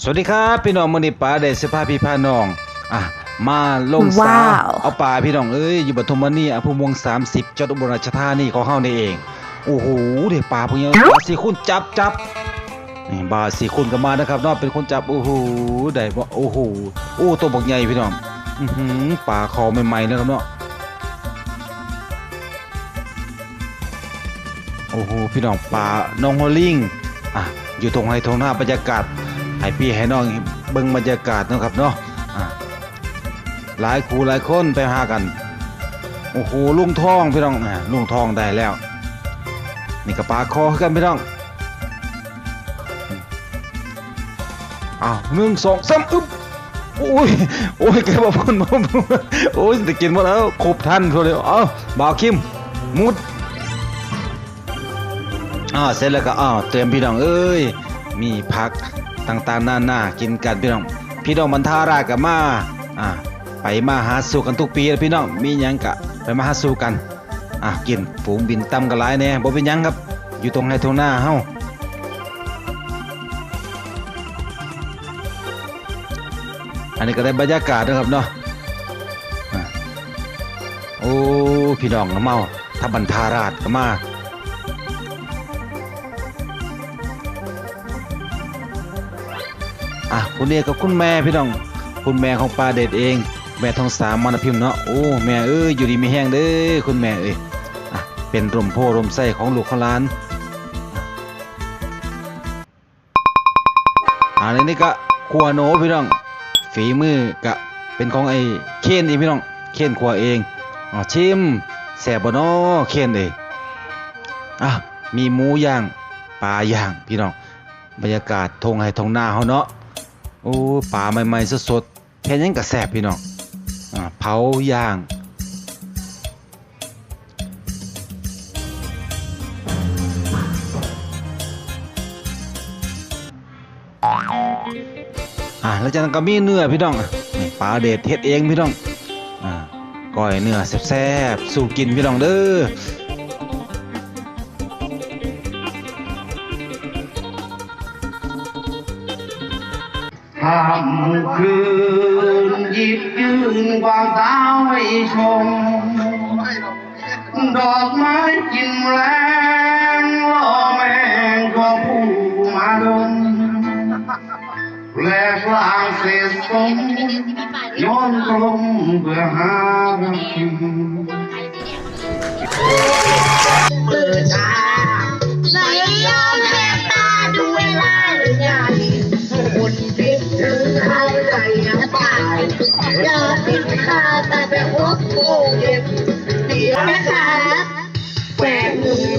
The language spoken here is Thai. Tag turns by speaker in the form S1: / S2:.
S1: สวัสดีครับพี่น้องมื้อนี้ป๋าได้สิพาพี่พาน้องอะมาลงสา
S2: ว้าว
S1: เอาป่าพี่น้องเอ้ยอยู่ปทุมธานีอำเภอเมือง30จังหวัดอุบลราชธานีของเฮานี่เองโอ้โหเด็กป่าพวกนี้บาสีคุณจับจับนี่บาสีคุณก็มานะครับเนาะเป็นคนจับโอ้โหได้บ่โอ้โหโอ้ตัวบักใหญ่พี่น้องอื้อหือป่าคอใหม่ๆนะครับเนาะโอ้โหพี่น้องป่าน้องฮอลลิงอะอยู่ตรงไฮทงหน้าบรรยากาศ ให้พี่ให้น้องเบิ่งบรรยากาศนะครับเนาะหลายครูหลายคนไปหากันโอ้โหลุงทองพี่น้องอะลุงทองได้แล้ว นี่ก็ปาคอกันพี่น้องอ้าวหนึ่งสองสามอึ๊บโอ้ยโอ้ยแกบอกคนผมโอ้ยจะกินหมดแล้วครบทันเขาเลยเอ้าบ่าวคิมมุดอ่าเสร็จแล้วก็อ้าวเตรียมพี่น้องเอ้ยมีผัก ต่างๆนานากินกันพี่น้อง พี่น้องมันทารากับมาอ่าไปมาหาสู่กันทุกปีนะพี่น้องมีหยังกะไปมาหาสู่กันอะกินฝูงบินต่ำกันหลายแน่บ่เป็นหยังครับ อยู่ตรงไหนตรงหน้าเฮาอันนี้ก็ได้บรรยากาศนะครับเนาะโอ้พี่น้องน้ำเมาถ้าบันทาราชก็มา อะคุณเรียกกับคุณแม่พี่น้อง คุณแม่ของปลาเด็ดเอง แม่ทองสามมรณพิมพ์เนาะโอ้แม่เอ้ยอยู่ดีมีแห้งเด้อคุณแม่เอ้ยอะเป็นร่มโพร่มไส้ของลูกของหลานอ่าในนี้ก็ครัวโหนพี่น้อง ฝีมือกะเป็นของไอ้เคนเองพี่น้องเคนครัวเองอ๋อชิมแซ่บบ่เนาะเคนเอ้ยอะมีหมูย่างปลาย่างพี่น้องบรรยากาศทงไห้ทงหน้าเฮาเนาะ โอ้ปลาใหม่ๆสดๆแค่ยังก็แซบพี่น้องอเผาย่างอ่าแล้วจากนั้นก็มีเนื้อพี่น้องปลาเด็ดเฮ็ดเองพี่น้องอ่าก้อยเนื้อแซ่บๆสู่กินพี่น้องเด้อ
S3: ค่ำคืนหยิบยืนกวางสาวให้ชม ดอกไม้กินแรงล่อแมงก็ผู้มาดมแลกลางเศษสมย้อนกลมเพื่อหารักจริง
S4: เปิดตาไหล